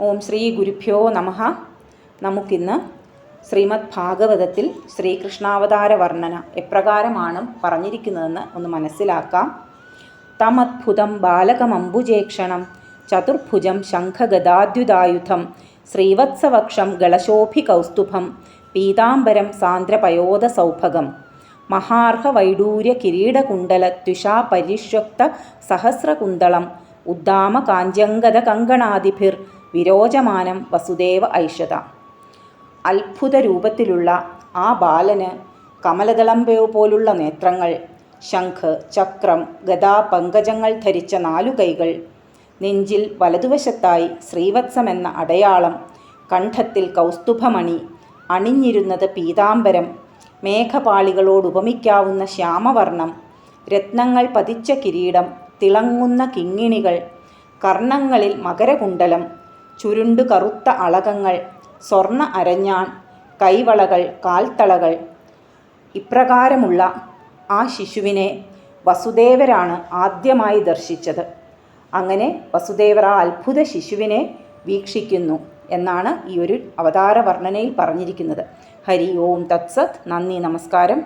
ഓം ശ്രീ ഗുരുഭ്യോ നമഃ. നമുക്കിന്ന് ശ്രീമദ് ഭാഗവതത്തിൽ ശ്രീകൃഷ്ണാവതാര വർണന എപ്രകാരമാണ് പറഞ്ഞിരിക്കുന്നതെന്ന് ഒന്ന് മനസ്സിലാക്കാം. തമദ്ഭുതം ബാലകമംബുജേക്ഷണം ചതുർഭുജം ശംഖഗദാദ്യുതായുധം ശ്രീവത്സവക്ഷം ഗളശോഭി കൗസ്തുഭം പീതാംബരം സാന്ദ്രപയോധ സൗഭഗം മഹാർഹ വൈഡൂര്യ കിരീടകുണ്ടല ത്വിഷാ പരിഷ്വക്ത സഹസ്രകുന്തളം ഉദ്ദാമ കാഞ്ചങ്കത കങ്കണാദിഭിർ വിരോചമാനം വസുദേവ ഐഷത അത്ഭുത രൂപത്തിലുള്ള ആ ബാലന് കമലദളംബയോ പോലുള്ള നേത്രങ്ങൾ ശംഖ് ചക്രം ഗദാ പങ്കജങ്ങൾ ധരിച്ച നാലു കൈകൾ നെഞ്ചിൽ വലതുവശത്തായി ശ്രീവത്സമെന്ന അടയാളം കണ്ഠത്തിൽ കൗസ്തുഭമണി അണിഞ്ഞിരുന്നത് പീതാംബരം മേഘപാളികളോടുപമിക്കാവുന്ന ശ്യാമവർണം രത്നങ്ങൾ പതിച്ച കിരീടം തിളങ്ങുന്ന കിങ്ങിണികൾ കർണങ്ങളിൽ മകരകുണ്ടലം ചുരുണ്ടു കറുത്ത അളകങ്ങൾ സ്വർണ അരഞ്ഞാൺ കൈവളകൾ കാൽത്തളകൾ. ഇപ്രകാരമുള്ള ആ ശിശുവിനെ വസുദേവരാണ് ആദ്യമായി ദർശിച്ചത്. അങ്ങനെ വസുദേവർ ആ അത്ഭുത ശിശുവിനെ വീക്ഷിക്കുന്നു എന്നാണ് ഈ ഒരു അവതാര വർണനയിൽ പറഞ്ഞിരിക്കുന്നത്. ഹരി ഓം തത്സത്. നന്ദി നമസ്കാരം.